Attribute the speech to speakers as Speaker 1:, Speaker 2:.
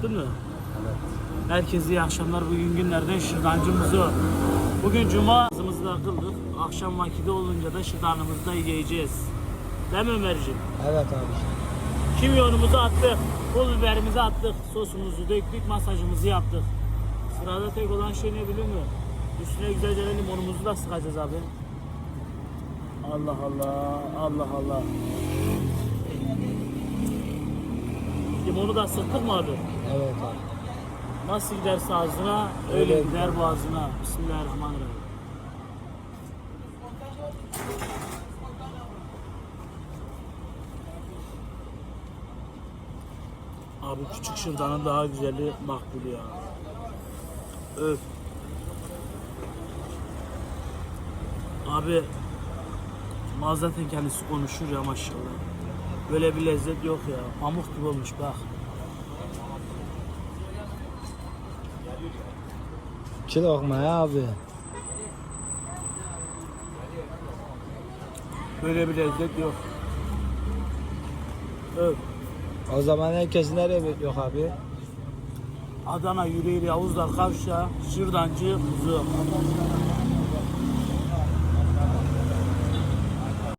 Speaker 1: Acıktın mı?
Speaker 2: Evet.
Speaker 1: Herkese iyi akşamlar. Bugün günlerden şırdancımızı. Bugün cuma namazımızı da kıldık. Akşam vakti olunca da şırdanımızı da yiyeceğiz. Değil mi Ömerciğim?
Speaker 2: Evet abi.
Speaker 1: Kimyonumuzu attık. Pul biberimizi attık. Sosumuzu döktük. Masajımızı yaptık. Sırada tek olan şey ne biliyor musun? Üstüne güzelce limonumuzu da sıkacağız abi. Allah Allah. Allah Allah. Limonu da sıktık mı abi?
Speaker 2: Evet abi.
Speaker 1: Nasıl giderse ağzına öyle
Speaker 2: Öyle
Speaker 1: gider boğazına. Bismillahirrahmanirrahim. Abi küçük şırdanın daha güzeli makbul ya. Öf. Abi mal zaten kendisi konuşur ya maşallah. Böyle bir lezzet yok ya. Pamuk gibi olmuş bak.
Speaker 2: İki lokma ya abi.
Speaker 1: Böyle bir lezzet yok. Öf.
Speaker 2: O zaman herkes nereye bekliyor abi?
Speaker 1: Adana Yüreğli Yavuzlar Kavşağı Şırdancı Kuzu.